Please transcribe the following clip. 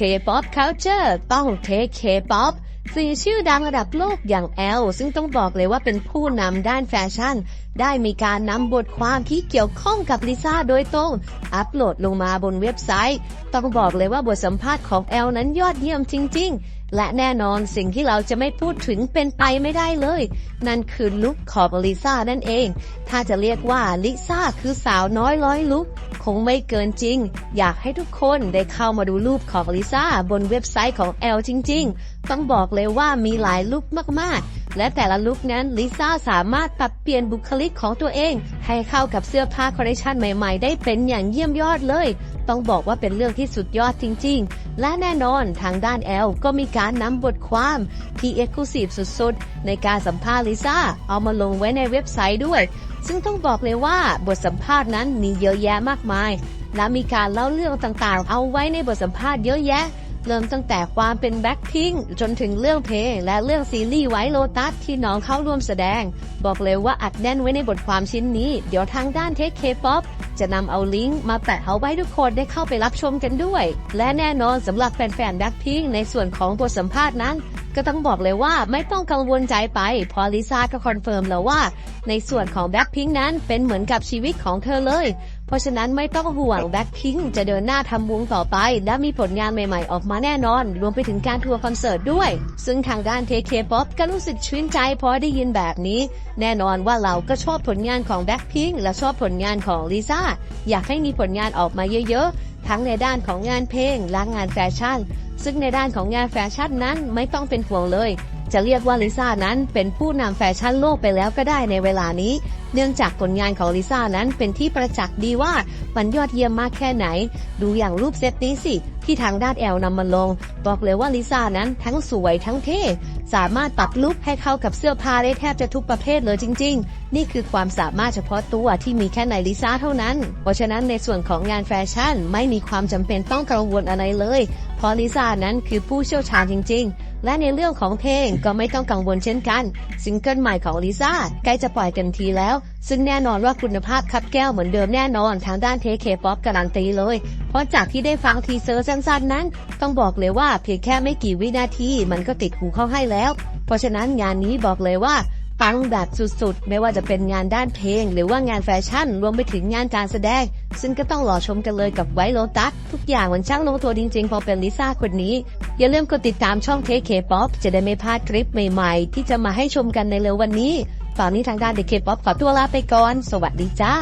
K-pop culture ต้อง Take K-pop สี่ชื่อดังระดับโลกอย่างแอล ซึ่งต้องบอกเลยว่าเป็นผู้นำด้านแฟชั่น ได้มีการนำบทความที่เกี่ยวข้องกับลิซ่าโดยตรง อัปโหลดลงมาบนเว็บไซต์ ต้องบอกเลยว่าบทสัมภาษณ์ของแอลนั้นยอดเยี่ยมจริง ๆ และแน่นอนสิ่งที่เราจะไม่พูดถึงเป็นไปไม่ได้เลย นั่นคือลุคของลิซ่านั่นเอง ถ้าจะเรียกว่าลิซ่าคือสาวน้อยร้อยลุคคงไม่เกินจริง อยากให้ทุกคนได้เข้ามาดูรูปของลิซ่าบนเว็บไซต์ของแอลจริง ๆ ต้องบอกเลยว่ามีหลายลุคมากๆ และแต่ละลุคนั้นลิซ่าสามารถปรับเปลี่ยนบุคลิกของตัวเอง ให้เข้ากับเสื้อผ้าคอลเลคชันใหม่ ๆ ได้เป็นอย่างเยี่ยมยอดเลย ต้องบอกว่าเป็นเรื่องที่สุดยอดจริง ๆ และแน่นอนทางด้านแอลก็มีการนำบทความที่เอ็กซ์คลูซีฟสุดๆ ในการสัมภาษณ์ลิซ่า เอามาลงไว้ในเว็บไซต์ด้วย ซึ่งต้องบอกเลยว่าบทสัมภาษณ์นั้นมีเยอะแยะมากมาย และมีการเล่าเรื่องต่างๆ เอาไว้ในบทสัมภาษณ์เยอะแยะ เริ่มตั้งแต่ความเป็นแบ็คพิงจนถึงเรื่องเพลงและเรื่องซีรีส์ไวท์โลตัสที่น้องเข้าร่วมแสดง บอกเลยว่าอัดแน่นไว้ในบทความชิ้นนี้ เดี๋ยวทางด้านเทคเคป๊อป จะนำเอาลิงก์มาแปะเอาไว้ทุกคนได้เข้าไปรับชมกันด้วย และแน่นอนสำหรับแฟนๆแบ็คพิงในส่วนของบทสัมภาษณ์นั้นก็ต้องบอกเลยว่าไม่ต้องกังวลใจไปเพอลิซ่าก็คอนเฟิร์มแล้วว่า ในส่วนของแบ็คพิงนั้นเป็นเหมือนกับชีวิตของเธอเลย เพราะฉะนั้นไม่ต้องห่วงแบ็คพิงจะเดินหน้าทำวงต่อไป และมีผลงานใหม่ๆออกมาแน่นอน รวมไปถึงการทัวร์คอนเสิร์ตด้วย ซึ่งทางด้านเทเคป๊อปก็รู้สึกชื่นใจพอได้ยินแบบนี้ แน่นอนว่าเราก็ชอบผลงานของแบ็คพิงและชอบผลงานของลิซ่าอยากให้มีผลงานออกมาเยอะๆทั้งในด้านของงานเพลงและงานแฟชั่น ซึ่งในด้านของงานแฟชั่นนั้นไม่ต้องเป็นห่วงเลย จะเรียกว่าลิซ่านั้นเป็นผู้นำแฟชั่นโลกไปแล้วก็ได้ในเวลานี้ เนื่องจากผลงานของลิซ่านั้นเป็นที่ประจักษ์ดีว่า มันยอดเยี่ยมมากแค่ไหน ดูอย่างรูปเซตนี้สิ ที่ทางด้านแอลนำมาลง บอกเลยว่าลิซ่านั้นทั้งสวยทั้งเท่ สามารถปรับลุคให้เข้ากับเสื้อผ้าได้แทบจะทุกประเภทเลยจริง ๆ นี่คือความสามารถเฉพาะตัวที่มีแค่ในลิซ่าเท่านั้น เพราะฉะนั้นในส่วนของงานแฟชั่นไม่มีความจำเป็นต้องกังวลอะไรเลย เพราะลิซ่านั้นคือผู้เชี่ยวชาญจริง ๆ และในเรื่องของเพลงก็ไม่ต้องกังวลเช่นกัน ซิงเกิลใหม่ของลิซ่าใกล้จะปล่อยกันทีแล้ว ซึ่งแน่นอนว่าคุณภาพคับแก้วเหมือนเดิมแน่นอนทางด้านเทเคป๊อปการันตีเลย เพราะจากที่ได้ฟังทีเซอร์สั้นๆนั้น ต้องบอกเลยว่าเพียงแค่ไม่กี่วินาทีมันก็ติดหูเข้าให้แล้ว เพราะฉะนั้นงานนี้บอกเลยว่า ปังแบบสุดๆ ไม่ว่าจะเป็นงานด้านเพลง หรือว่างานแฟชั่น รวมไปถึงงานการแสดง ซึ่งก็ต้องรอชมกันเลยกับไวโ o ตัส ทุกอย่างมันช่างลงตัวจริงๆ พอเป็นลิซ่าคนนี้ อย่าลืมกดติดตามช่องเทคเคป๊อปจะได้ไม่พลาดคลิปใหม่ๆ ที่จะมาให้ชมกันในเร็ววันนี้ฝากนี้ทางด้านเด็กเคป๊อปขอตัวลาไปก่อน สวัสดีจ้า